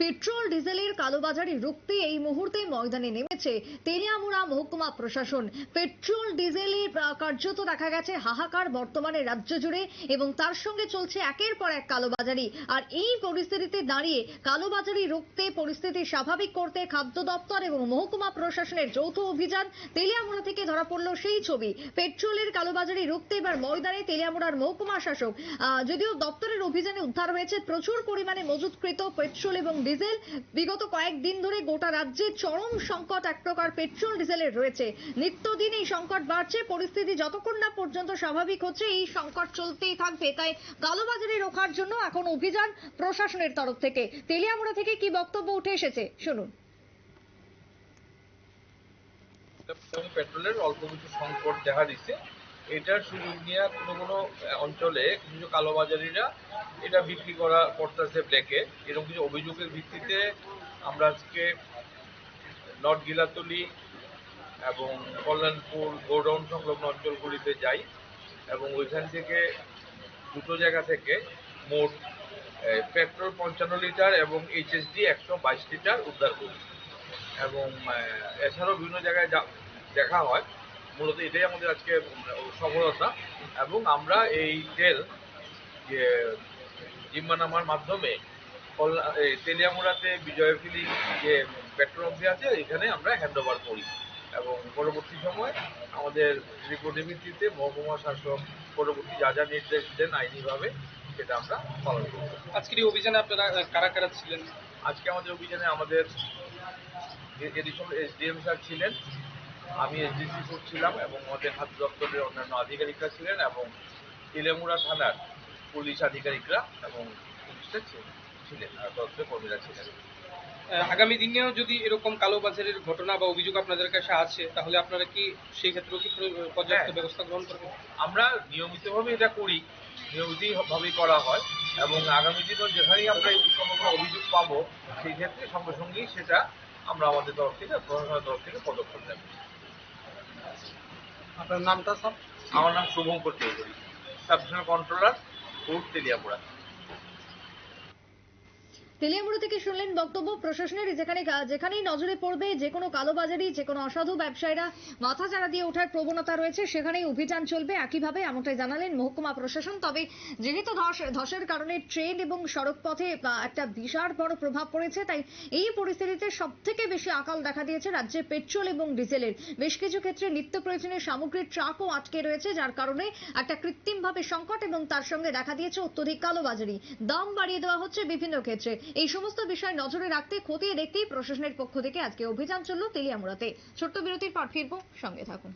Petrol, ডিজেলের কালোবাজারি রুখতে এই মুহূর্তে ময়দানে নেমেছে তেলিয়ামুড়া মহকুমা প্রশাসন। পেট্রোল, ডিজেলের কার্যত দেখা গেছে হাহাকার বর্তমানে রাজ্য জুড়ে এবং তার সঙ্গে চলছে একের পর এক কালোবাজারি। আর এই পরিস্থিতিতে দাঁড়িয়ে কালোবাজারি রুখতে পরিস্থিতি স্বাভাবিক করতে খাদ্য দপ্তর এবং মহকুমা প্রশাসনের যৌথ অভিযান তেলিয়ামুড়া থেকে ধরা পড়ল সেই ছবি। পেট্রোলের কালোবাজারি রুখতে এবার ময়দানে তেলিয়ামুড়ার মহকুমা শাসক। যদিও দপ্তরের অভিযানে উদ্ধার হয়েছে প্রচুর পরিমাণে মজুতকৃত পেট্রোল এবং ডিজেল। বিগত কয়েকদিন ধরে গোটা রাজ্যে চরম সংকট এক প্রকার পেট্রোল ডিজেলের রয়েছে। নিত্যদিন এই সংকট বাড়ছে, পরিস্থিতি যতক্ষণ না পর্যন্ত স্বাভাবিক হচ্ছে, এই সংকট চলতেই থাকবে। তাই কালোবাজারি রোখার জন্য এখন অভিযান প্রশাসনের তরফ থেকে। তেলিয়ামুড়া থেকে কি বক্তব্য উঠে এসেছে? শুনুন। পেট্রোলের অল্প কিছু সংকট দেখা দিচ্ছে। এটার সুযোগ নিয়ে কোনো কোনো অঞ্চলে কিছু কালোবাজারিরা এটা বিক্রি করা করতেছে ব্ল্যাকে এরকম কিছু অভিযোগের ভিত্তিতে আমরা আজকে নর্থ গিলাতলি এবং কল্যাণপুর গোডাউন সংলগ্ন অঞ্চলগুলিতে যাই এবং ওইখান থেকে দুটো জায়গা থেকে মোট পেট্রোল পঞ্চান্ন লিটার এবং এইচএসডি একশো বাইশ লিটার উদ্ধার করি। এবং এছাড়াও বিভিন্ন জায়গায় দেখা হয়। মূলত এটাই আমাদের আজকে সফলতা। এবং আমরা এই তেল, যে জিম্মা নামার মাধ্যমে। তেলিয়ামুড়াতে বিজয় ফিলিং যে পেট্রোল পাম্পটি আছে এখানে আমরা হ্যান্ড ওভার করি। এবং পরবর্তী সময় আমাদের রিপোর্টের ভিত্তিতে মহকুমা শাসক পরবর্তী যা যা নির্দেশ দেন আইনিভাবে সেটা আমরা পালন করব আজকের এই অভিযানে আপনারা কারা কারা ছিলেন? আজকে আমাদের অভিযানে আমাদের এডিশনাল এসডিএম স্যার ছিলেন আমি এসডিসি ছিলাম এবং আমাদের খাদ্য দপ্তরের অন্যান্য আধিকারিকরা ছিলেন এবং তিলেমুড়া থানার পুলিশ আধিকারিকরা এবং পুলিশরা ছিলেন আর দপ্তরের কর্মীরা ছিলেন। আগামী দিনেও যদি এরকম কালোবাজারের ঘটনা বা অভিযোগ আপনাদের কাছে আছে তাহলে আপনারা কি সেই ক্ষেত্রেও কি পর্যাপ্ত হ্যাঁ। ব্যবস্থা গ্রহণ করবেন? আমরা নিয়মিতভাবে এটা করি নিয়মিতভাবেই করা হয় এবং আগামী দিনেও যেখানেই আমরা এই অভিযোগ পাবো সেই ক্ষেত্রে সঙ্গে সঙ্গেই সেটা আমরা আমাদের তরফ থেকে প্রশাসনের তরফ থেকে পদক্ষেপ নেব। আপনার নামটা স্যার? আমার নাম শুভঙ্কর চৌধুরী সাবডিভিশনাল কন্ট্রোলার ফ'ৰ্থ তেলিয়াপুৰা। তেলিয়ামুড়া থেকে শুনলেন বক্তব্য প্রশাসনের, যেখানে যেখানেই নজরে পড়বে যে কোনো কালোবাজারি, যে কোনো অসাধু ব্যবসায়ীরা মাথা চাড়া দিয়ে ওঠার প্রবণতা রয়েছে, সেখানেই অভিযান চলবে একইভাবে এমনটাই জানালেন মহকুমা প্রশাসন। তবে যেহেতু ধস ধসের কারণে ট্রেন এবং সড়ক পথে একটা বিশাল বড় প্রভাব পড়েছে, তাই এই পরিস্থিতিতে সব থেকে বেশি আকাল দেখা দিয়েছে রাজ্যে পেট্রোল এবং ডিজেলের। বেশ কিছু ক্ষেত্রে নিত্য প্রয়োজনীয় সামগ্রীর ট্রাকও আটকে রয়েছে, যার কারণে একটা কৃত্রিমভাবে সংকট এবং তার সঙ্গে দেখা দিয়েছে অত্যধিক কালোবাজারি। দাম বাড়িয়ে দেওয়া হচ্ছে বিভিন্ন ক্ষেত্রে। এই সমস্ত বিষয় নজরে রাখতে, খতিয়ে দেখতেই প্রশাসনের পক্ষ থেকে আজকে অভিযান চলল তেলিয়ামুড়াতে। ছোট্ট বিরতির পর ফিরবো, সঙ্গে থাকুন।